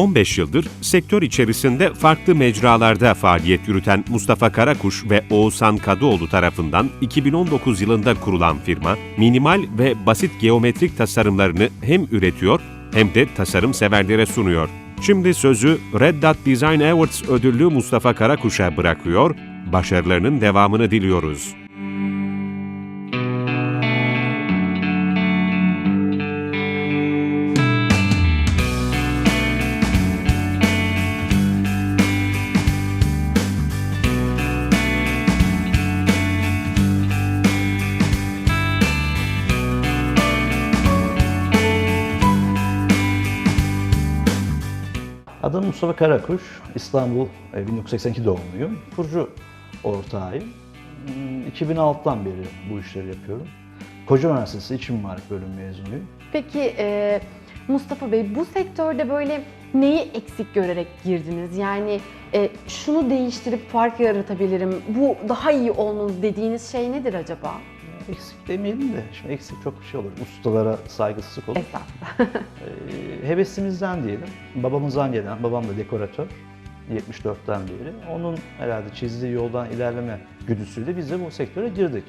15 yıldır sektör içerisinde farklı mecralarda faaliyet yürüten Mustafa Karakuş ve Oğuzhan Kadıoğlu tarafından 2019 yılında kurulan firma, minimal ve basit geometrik tasarımlarını hem üretiyor hem de tasarım severlere sunuyor. Şimdi sözü Red Dot Design Awards ödüllü Mustafa Karakuş'a bırakıyor, başarılarının devamını diliyoruz. Adım Mustafa Karakuş, İstanbul e, 1982 doğumluyum. Kurucu ortağıyım. Hmm, 2006'dan beri bu işleri yapıyorum. Koca Üniversitesi İç Mimarlık Bölümü mezunuyum. Peki e, Mustafa Bey bu sektörde böyle neyi eksik görerek girdiniz? Yani e, şunu değiştirip fark yaratabilirim, bu daha iyi olmalı dediğiniz şey nedir acaba? Eksik demeyelim de, şimdi eksik çok bir şey olur. Ustalara saygısızlık olur. Estağfurullah. Ee, hevesimizden diyelim. Babamızdan gelen, babam da dekoratör. 74'ten beri. Onun herhalde çizdiği yoldan ilerleme güdüsüyle biz de bu sektöre girdik.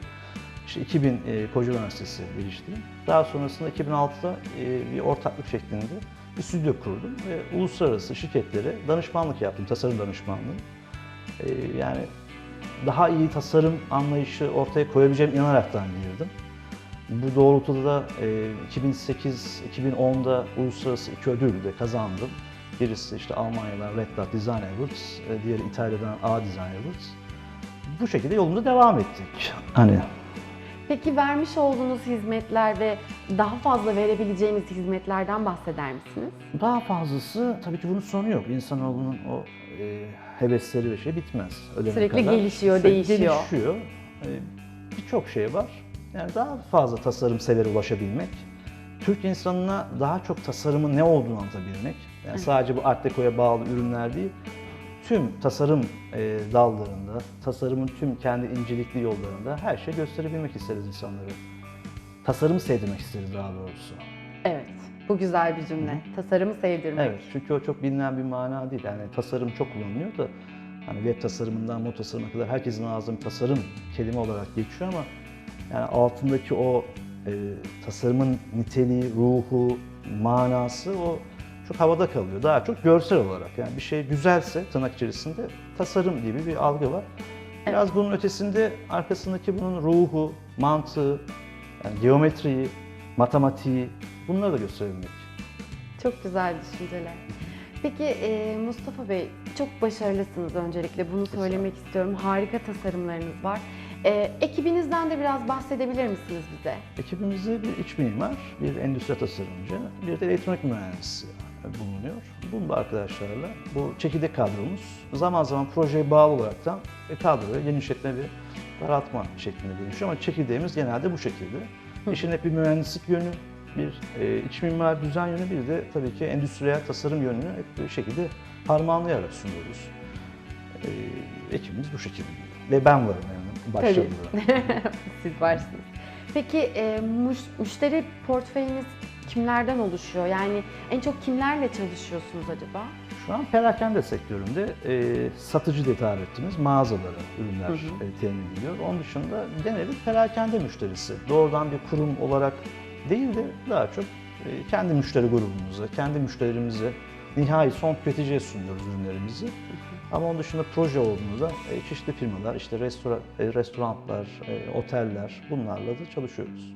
İşte 2000 e, Koca Üniversitesi gelişti. Daha sonrasında 2006'da e, bir ortaklık şeklinde bir stüdyo kurdum ve uluslararası şirketlere danışmanlık yaptım, tasarım danışmanlığı. E, yani daha iyi tasarım anlayışı ortaya koyabileceğim inanaraktan girdim. Bu doğrultuda da e, 2008-2010'da uluslararası iki ödül de kazandım. Birisi işte Almanya'dan Red Dot Design Awards, e, diğeri İtalya'dan A Design Awards. Bu şekilde yolumuza devam ettik. Hani Peki vermiş olduğunuz hizmetler ve daha fazla verebileceğiniz hizmetlerden bahseder misiniz? daha fazlası tabii ki bunun sonu yok. İnsanoğlunun o e, hevesleri ve şey bitmez. ölene Sürekli kadar. gelişiyor, değişiyor. Gelişiyor. E, Birçok şey var. Yani daha fazla tasarım severe ulaşabilmek. Türk insanına daha çok tasarımın ne olduğunu anlatabilmek. Yani sadece bu Art Deco'ya bağlı ürünler değil, tüm tasarım e, dallarında, tasarımın tüm kendi incelikli yollarında her şeyi gösterebilmek isteriz insanları. Tasarımı sevdirmek isteriz daha doğrusu. Evet, bu güzel bir cümle. Tasarımı sevdirmek. Evet, çünkü o çok bilinen bir mana değil. Yani tasarım çok kullanılıyor da hani web tasarımından mod tasarımına kadar herkesin ağzında tasarım kelime olarak geçiyor ama yani altındaki o e, tasarımın niteliği, ruhu, manası o çok havada kalıyor. Daha çok görsel olarak. Yani bir şey güzelse tırnak içerisinde tasarım gibi bir algı var. Biraz bunun ötesinde arkasındaki bunun ruhu, mantığı, yani geometriyi, matematiği bunları da gösterebilmek. Çok güzel düşünceler. Peki e, Mustafa Bey, çok başarılısınız öncelikle. Bunu söylemek istiyorum. Harika tasarımlarınız var. E, ekibinizden de biraz bahsedebilir misiniz bize? Ekibimizde bir iç mimar, bir endüstri tasarımcı, bir de elektronik mühendisi bulunuyor. Bunun arkadaşlarla bu çekirdek kadromuz zaman zaman projeye bağlı olaraktan e, kadroyu genişletme ve daraltma şeklinde dönüşüyor ama çekirdeğimiz genelde bu şekilde. İşin hep bir mühendislik yönü, bir e, iç mimar düzen yönü, bir de tabii ki endüstriyel tasarım yönünü hep bir şekilde harmanlayarak sunuyoruz. E, ekibimiz bu şekilde. Ve ben varım yani başlarında. Siz varsınız. Peki e, müş- müşteri portföyünüz kimlerden oluşuyor? Yani en çok kimlerle çalışıyorsunuz acaba? Şu an perakende sektöründe e, satıcı diye tabir ettiğimiz mağazalara ürünler e, temin ediliyor. Onun dışında geneli perakende müşterisi. Doğrudan bir kurum olarak değil de daha çok e, kendi müşteri grubumuza, kendi müşterilerimize, nihai son tüketiciye sunuyoruz ürünlerimizi. Ama onun dışında proje olduğunda e, çeşitli firmalar, işte restoran, e, restoranlar, e, oteller bunlarla da çalışıyoruz.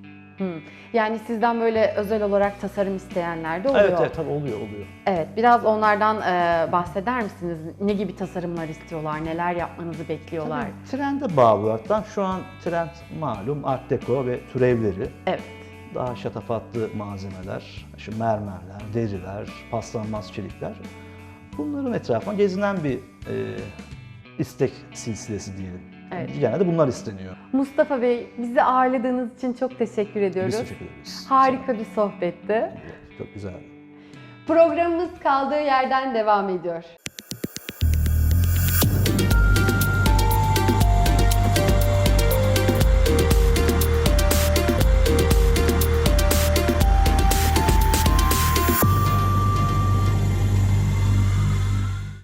Yani sizden böyle özel olarak tasarım isteyenler de oluyor. Evet, evet tabii oluyor, oluyor. Evet, biraz onlardan e, bahseder misiniz? Ne gibi tasarımlar istiyorlar, neler yapmanızı bekliyorlar? Tabii, trende bağlı olaraktan şu an trend malum Art Deco ve türevleri. Evet. Daha şatafatlı malzemeler, işte mermerler, deriler, paslanmaz çelikler. Bunların etrafına gezinen bir e, istek silsilesi diyelim. Evet. Genelde bunlar isteniyor. Mustafa Bey, bizi ağırladığınız için çok teşekkür ediyoruz. Biz teşekkür ederiz. Harika bir sohbetti. Çok güzel. Programımız kaldığı yerden devam ediyor.